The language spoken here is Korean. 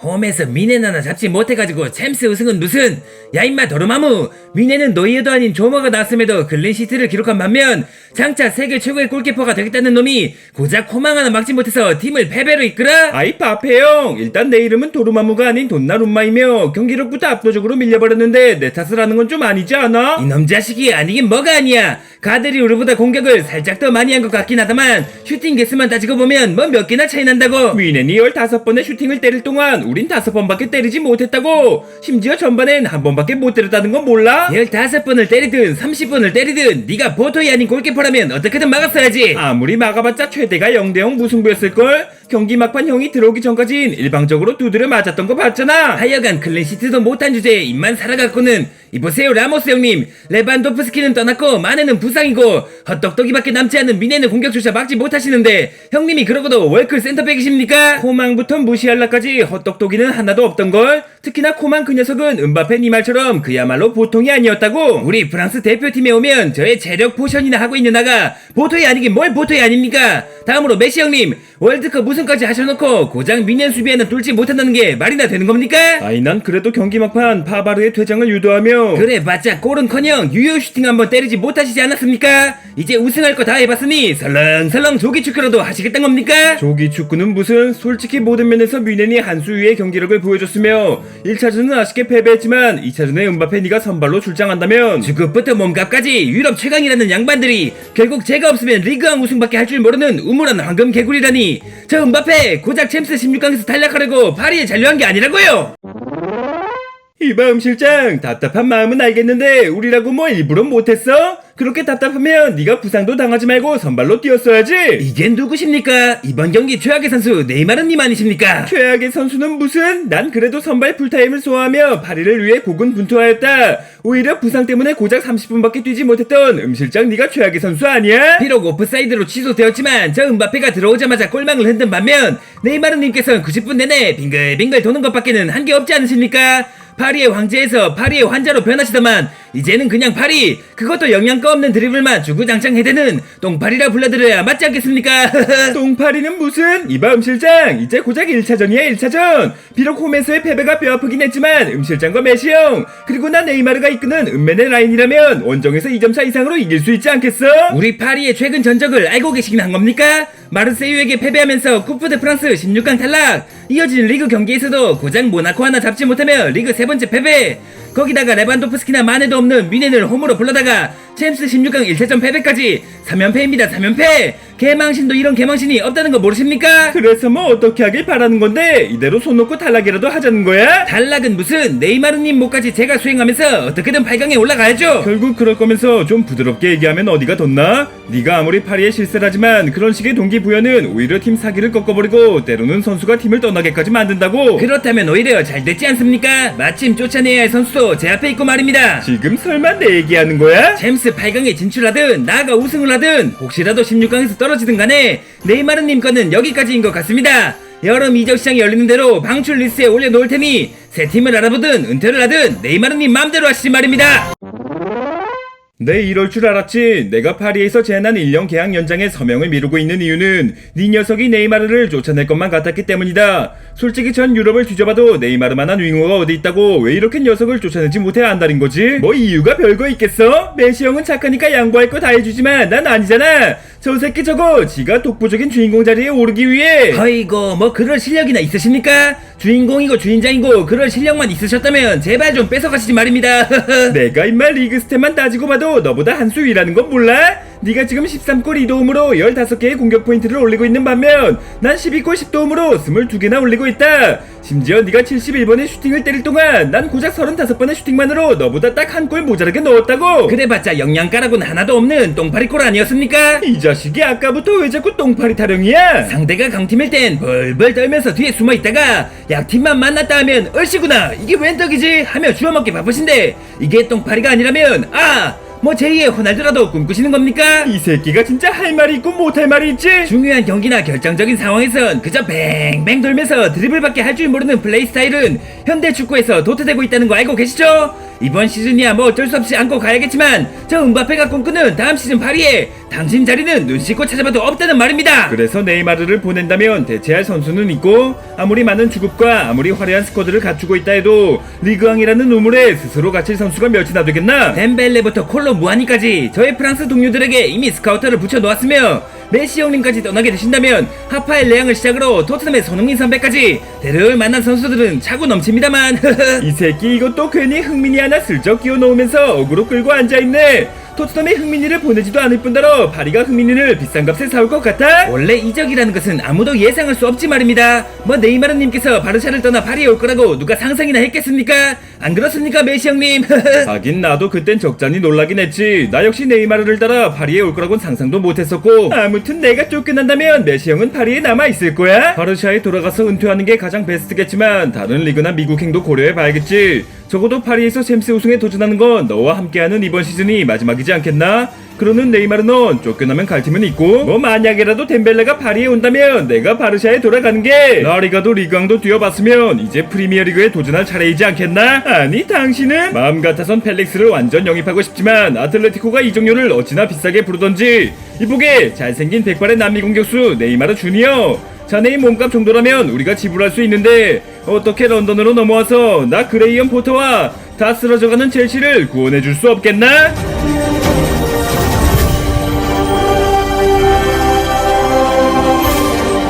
홈에서 미넨 하나 잡지 못해가지고 챔스 우승은 무슨? 야 임마 도르마무. 미넨은 노이어도 아닌 조머가 나왔음에도 글린시트를 기록한 반면 장차 세계 최고의 골키퍼가 되겠다는 놈이 고작 코망 하나 막지 못해서 팀을 패배로 이끌어? 아이 바페형. 일단 내 이름은 도루마무가 아닌 돈나룸마이며 경기력부터 압도적으로 밀려버렸는데 내 탓을 하는 건 좀 아니지 않아? 이놈 자식이 아니긴 뭐가 아니야. 가들이 우리보다 공격을 살짝 더 많이 한 것 같긴 하다만 슈팅 개수만 따지고 보면 뭐 몇 개나 차이 난다고. 위넨이 15번의 슈팅을 때릴 동안 우린 5번밖에 때리지 못했다고 심지어 전반엔 한 번밖에 못 때렸다는 건 몰라? 15번을 때리든 30번을 때리든 네가 보토이 아닌 골키퍼라면 어떻게든 막았어야지 아무리 막아봤자 최대가 0대0 무승부였을걸? 경기 막판 형이 들어오기 전까진 일방적으로 두드려 맞았던 거 봤잖아 하여간 클린시트도 못한 주제에 입만 살아갖고는 이보세요 라모스 형님 레반도프스키는 떠났고 마네는 부상이고 헛똑똑이밖에 남지 않은 미네는 공격조차 막지 못하시는데 형님이 그러고도 월클 센터백이십니까? 코망부터 무시할라까지 헛똑똑이는 하나도 없던걸? 특히나 코망 그 녀석은 은바페 니 말처럼 그야말로 보통이 아니었다고 우리 프랑스 대표팀에 오면 저의 체력 포션이나 하고 있는 나가 보토이 아니긴 뭘 보토이 아닙니까? 다음으로 메시 형님 월드컵 우승까지 하셔놓고 고장 미넨 수비에는 뚫지 못한다는 게 말이나 되는 겁니까? 아이 난 그래도 경기 막판 파바르의 퇴장을 유도하며 그래봤자 골은커녕 유효 슈팅 한번 때리지 못하시지 않았습니까? 이제 우승할 거 다 해봤으니 설렁설렁 조기 축구라도 하시겠단 겁니까? 조기 축구는 무슨 솔직히 모든 면에서 뮌헨이 한 수 위의 경기력을 보여줬으며 1차전은 아쉽게 패배했지만 2차전에 은바페 니가 선발로 출장한다면 주급부터 몸값까지 유럽 최강이라는 양반들이 결국 제가 없으면 리그왕 우승밖에 할 줄 모르는 우물한 황금 개구리라니 저 은바페 고작 챔스 16강에서 탈락하려고 파리에 잔류한 게 아니라고요 이바음 실장 답답한 마음은 알겠는데 우리라고 뭐 일부러 못했어? 그렇게 답답하면 네가 부상도 당하지 말고 선발로 뛰었어야지 이게 누구십니까? 이번 경기 최악의 선수 네이마르님 아니십니까? 최악의 선수는 무슨? 난 그래도 선발 풀타임을 소화하며 파리를 위해 고군분투하였다 오히려 부상 때문에 고작 30분밖에 뛰지 못했던 음실장 네가 최악의 선수 아니야? 비록 오프사이드로 취소되었지만 저 은바페가 들어오자마자 골망을 흔든 반면 네이마르님께서는 90분 내내 빙글빙글 도는 것밖에는 한 게 없지 않으십니까? 파리의 황제에서 파리의 환자로 변하시더만 이제는 그냥 파리 그것도 영양가 없는 드리블만 주구장창 해대는 똥파리라 불러드려야 맞지 않겠습니까? 똥파리는 무슨? 이봐 음실장 이제 고작 1차전이야 1차전 비록 홈에서의 패배가 뼈아프긴 했지만 음실장과 메시형 그리고 난 네이마르가 이끄는 은맨의 라인이라면 원정에서 2점차 이상으로 이길 수 있지 않겠어? 우리 파리의 최근 전적을 알고 계시긴 한 겁니까? 마르세유에게 패배하면서 쿠프 드 프랑스 16강 탈락 이어진 리그 경기에서도 고작 모나코 하나 잡지 못하며 리그 세 번째 패배 거기다가 레반도프스키나 마네도 없는 미넨을 홈으로 불러다가 챔스 16강 1차전 패배까지 3연패입니다 3연패 개망신도 이런 개망신이 없다는 거 모르십니까? 그래서 뭐 어떻게 하길 바라는 건데 이대로 손 놓고 탈락이라도 하자는 거야? 탈락은 무슨 네이마르님 목까지 제가 수행하면서 어떻게든 8강에 올라가야죠 결국 그럴 거면서 좀 부드럽게 얘기하면 어디가 덧나? 네가 아무리 파리에 실세라지만 그런 식의 동기부여는 오히려 팀 사기를 꺾어버리고 때로는 선수가 팀을 떠나게까지 만든다고 그렇다면 오히려 잘 됐지 않습니까? 마침 쫓아내야 할 선수도 제 앞에 있고 말입니다 지금 설마 내 얘기하는 거야? 챔스 8강에 진출하든 나아가 우승을 하든 혹시라도 16강에서 떨어 지든 간에 네이마르님 거는 여기까지인 것 같습니다. 여름 이적 시장이 열리는 대로 방출 리스트에 올려놓을 테니 새 팀을 알아보든 은퇴를 하든 네이마르님 마음대로 하시지 말입니다. 내 이럴 줄 알았지. 내가 파리에서 제안한 1년 계약 연장에 서명을 미루고 있는 이유는 네 녀석이 네이마르를 쫓아낼 것만 같았기 때문이다. 솔직히 전 유럽을 뒤져봐도 네이마르만한 윙어가 어디 있다고 왜 이렇게 녀석을 쫓아내지 못해 안달인 거지? 뭐 이유가 별거 있겠어? 메시 형은 착하니까 양보할 거 다 해주지만 난 아니잖아. 저 새끼 저거 지가 독보적인 주인공 자리에 오르기 위해 어이고 뭐 그럴 실력이나 있으십니까? 주인공이고 주인장이고 그럴 실력만 있으셨다면 제발 좀 뺏어가시지 말입니다. 내가 임마 리그 스탯만 따지고 봐도 너보다 한수 위라는 건 몰라? 네가 지금 13골 2도움으로 15개의 공격 포인트를 올리고 있는 반면 난 12골 10도움으로 22개나 올리고 있다. 심지어 네가 71번의 슈팅을 때릴 동안 난 고작 35번의 슈팅만으로 너보다 딱 한 골 모자라게 넣었다고. 그래봤자 영양가락은 하나도 없는 똥파리꼴 아니었습니까? 이 자식이 아까부터 왜 자꾸 똥파리 타령이야? 상대가 강팀일 땐 벌벌 떨면서 뒤에 숨어 있다가 약팀만 만났다 하면 얼씨구나 이게 웬 떡이지 하며 주워 먹기 바쁘신데 이게 똥파리가 아니라면 아 뭐 제2의 호날두라도 꿈꾸시는 겁니까? 이 새끼가 진짜 할 말이 있고 못할 말이 있지? 중요한 경기나 결정적인 상황에선 그저 뱅뱅 돌면서 드리블밖에 할 줄 모르는 플레이 스타일은 현대 축구에서 도태되고 있다는 거 알고 계시죠? 이번 시즌이야 뭐 어쩔 수 없이 안고 가야겠지만 저 은바페가 꿈꾸는 다음 시즌 파리에 당신 자리는 눈 씻고 찾아봐도 없다는 말입니다. 그래서 네이마르를 보낸다면 대체할 선수는 있고 아무리 많은 주급과 아무리 화려한 스쿼드를 갖추고 있다 해도 리그왕이라는 우물에 스스로 갇힐 선수가 몇이나 되겠나? 덴벨레부터 콜로 무하니까지 저희 프랑스 동료들에게 이미 스카우터를 붙여놓았으며 메시 형님까지 떠나게 되신다면 하파엘 레앙을 시작으로 토트넘의 손흥민 선배까지 대를 만난 선수들은 차고 넘칩니다만. 이 새끼 이것도 괜히 흥민이 하나 슬쩍 끼워 넣으면서 어그로 끌고 앉아있네 토트넘에 흥민이를 보내지도 않을 뿐더러 파리가 흥민이를 비싼 값에 사올 것 같아? 원래 이적이라는 것은 아무도 예상할 수 없지 말입니다. 뭐 네이마르님께서 바르샤를 떠나 파리에 올 거라고 누가 상상이나 했겠습니까? 안 그렇습니까 메시 형님? 하긴 나도 그땐 적잖이 놀라긴 했지 나 역시 네이마르를 따라 파리에 올 거라곤 상상도 못했었고 아무튼 내가 쫓겨난다면 메시 형은 파리에 남아 있을 거야 바르샤에 돌아가서 은퇴하는 게 가장 베스트겠지만 다른 리그나 미국행도 고려해봐야겠지 적어도 파리에서 챔스 우승에 도전하는 건 너와 함께하는 이번 시즌이 마지막이지 않겠나? 그러는 네이마르 넌 쫓겨나면 갈 팀은 있고 뭐 만약에라도 덴벨레가 파리에 온다면 내가 바르샤에 돌아가는 게 라리가도 리그왕도 뛰어봤으면 이제 프리미어리그에 도전할 차례이지 않겠나? 아니 당신은 마음 같아선 펠릭스를 완전 영입하고 싶지만 아틀레티코가 이종료를 어찌나 비싸게 부르던지 이보게 잘생긴 백발의 남미 공격수 네이마르 주니어 자네의 몸값 정도라면 우리가 지불할 수 있는데 어떻게 런던으로 넘어와서 나 그레이엄 포터와 다 쓰러져가는 첼시를 구원해줄 수 없겠나?